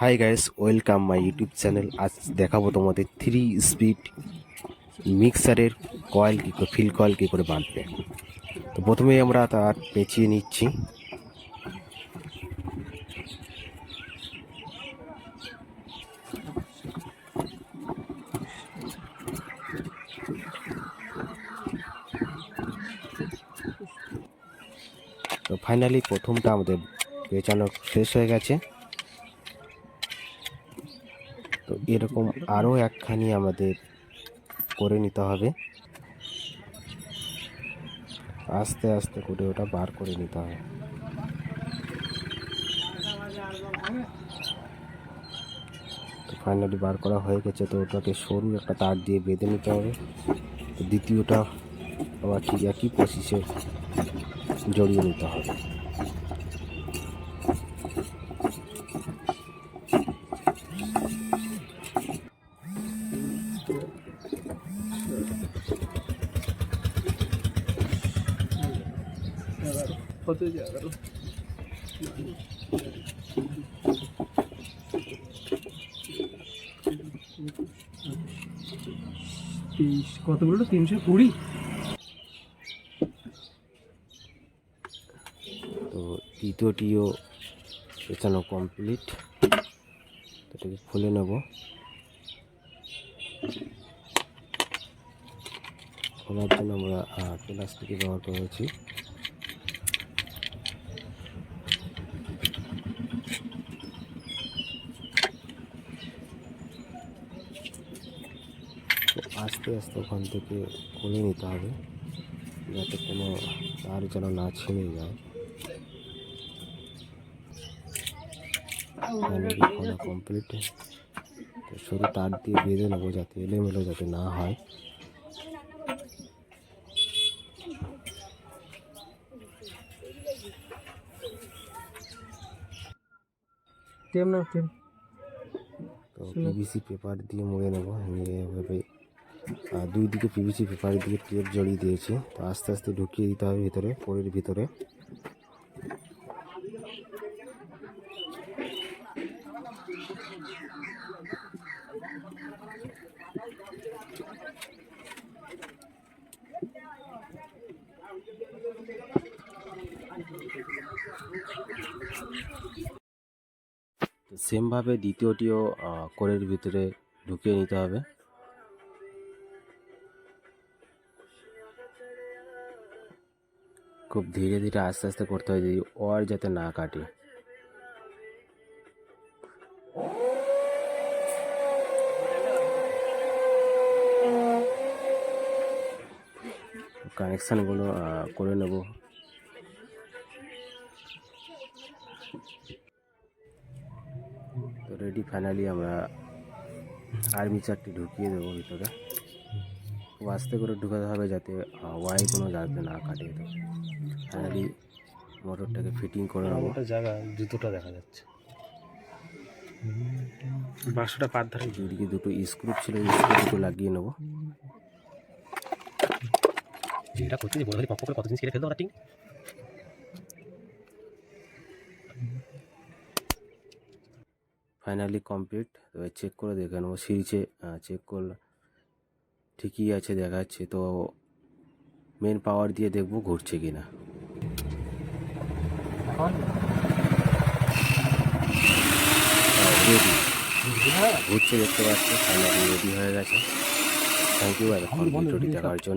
Hi guys welcome my YouTube channel আজ দেখাবো তোমাদের থ্রি স্পিড মিক্সারের কয়েল কী করে ফিল কয়েল কী করে বাঁধবে। তো প্রথমেই আমরা তার পেঁচিয়ে নিচ্ছি। তো ফাইনালি প্রথমটা আমাদের পেঁচানো শেষ হয়ে গেছে। তো এরকম আরও একখানি আমাদের করে নিতে হবে। আস্তে আস্তে করে ওটা বার করে নিতে হবে। তো ফাইনালি বার করা হয়ে গেছে, তো ওটাকে সরু একটা তার দিয়ে বেঁধে নিতে হবে। দ্বিতীয়টা আবার ঠিক একই প্রসেসে জড়িয়ে নিতে হবে। তেইশ কত বলল? তিনশো কুড়ি? তো দ্বিতীয়টিও পেঁচানো কমপ্লিট এটাকে খুলে নেব। খোলার জন্য আমরা প্লাস্টিকে ব্যবহার করেছি। আস্তে আস্তে ওখান থেকে খুলে নিতে হবে যাতে কোনো তার যেন না ছিঁড়ে যায়। ফাইনালি খোলা কমপ্লিট তো সরু তার দিয়ে বেঁধে নেব যাতে এলোমেলো যাতে না হয়। টেম না টেম তো পিভিসি পেপার দিয়ে মুড়ে নেব নিয়ে এভাবে আহ, দুই দিকে পিভিসি পেপার দিয়ে টেপ জড়িয়ে দিয়েছি। তো আস্তে আস্তে ঢুকিয়ে দিতে হবে ভিতরে, পরের ভিতরে। সেমভাবে দ্বিতীয়টিও কোরের ভিতরে ঢুকিয়ে নিতে হবে। খুব ধীরে ধীরে আস্তে আস্তে করতে হয় যদি ওয়ার যাতে না কাটে। কানেকশানগুলো করে নেব। তো রেডি ফাইনালি আমরা আর্মি চারটি ঢুকিয়ে দেবো ভিতরে। খুব আস্তে করে ঢুকাতে হবে যাতে ওয়াই কোনো যাতে না কাটে তো ফাইনালি মোটরটাকে ফিটিং করে নেব ওটা জায়গা জুতোটা দেখা যাচ্ছে বাক্সটা পার ধারে। দুদিকে দুটো স্ক্রু ছিল স্ক্রু দুটো লাগিয়ে নেব যেটা করতে বড় ভাই পক্ষ করে কত জিনিস কেটে ফেলতো ওরা ঠিক ফাইনালি কমপ্লিট এবার চেক করে দেখে নেব সিরিজে চেক করলে ঠিকই আছে দেখাচ্ছে। তো মেন পাওয়ার দিয়ে দেখব ঘুরছে কি না ঘুরছে দেখতে পাচ্ছি রেডি হয়ে গেছে। থ্যাংক ইউ এতক্ষণ ভিডিওটি দেখার জন্য।